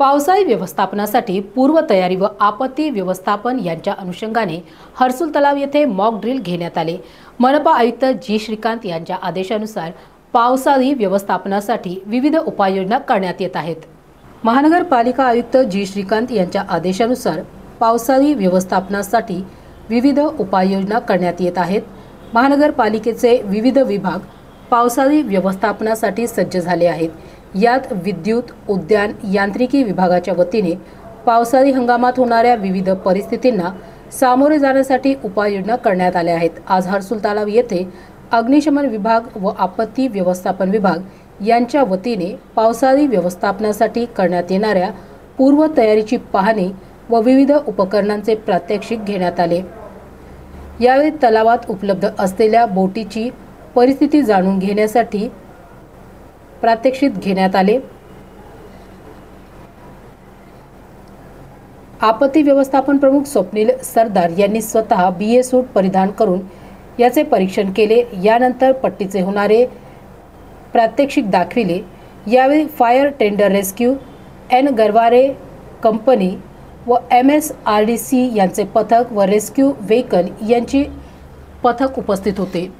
पावसाळी व्यवस्थापनासाठी पूर्वतयारी व आपत्ती व्यवस्थापन यांच्या अनुषंगाने हर्सुल तलाव येथे मॉक ड्रिल घेण्यात आले. मनपा आयुक्त जी. श्रीकांत यांच्या आदेशानुसार पावसाळी व्यवस्थापनासाठी विविध उपाययोजना करण्यात येत आहेत. महानगरपालिका आयुक्त जी. श्रीकांत यांच्या आदेशानुसार पावसाळी व्यवस्थापनासाठी विविध उपाययोजना करण्यात येत आहेत. महानगरपालिकेचे विविध विभाग पावसाळी व्यवस्थापनासाठी सज्ज झाले आहेत. यात विद्युत उद्यान यांत्रिकी विभागाच्या वतीने पावसाळी हंगामात होणाऱ्या विविध परिस्थितींना सामोरे जाण्यासाठी उपाययोजना करण्यात आल्या आहेत. आज हर्सुल तलाव येथे अग्निशमन विभाग व आपत्ती व्यवस्थापन विभाग यांच्या वतीने पावसाळी व्यवस्थापनासाठी करण्यात येणाऱ्या पूर्वतयारीची पाहणी व विविध उपकरणांचे प्रात्यक्षिक घेण्यात आले. यावेळी तलावात उपलब्ध असलेल्या बोटीची परिस्थिती जाणून घेण्यासाठी प्रात्यक्षिक घेण्यात आले. आपत्ती व्यवस्थापन प्रमुख स्वप्नील सरदार यांनी स्वतः बी ए सूट परिधान करून याचे परीक्षण केले. यानंतर पट्टीचे होणारे प्रात्यक्षिक दाखविले. यावेळी fire tender rescue N Garware company व M S R D C यांचे पथक व रेस्क्यू व्हेकल यांची पथक उपस्थित होते.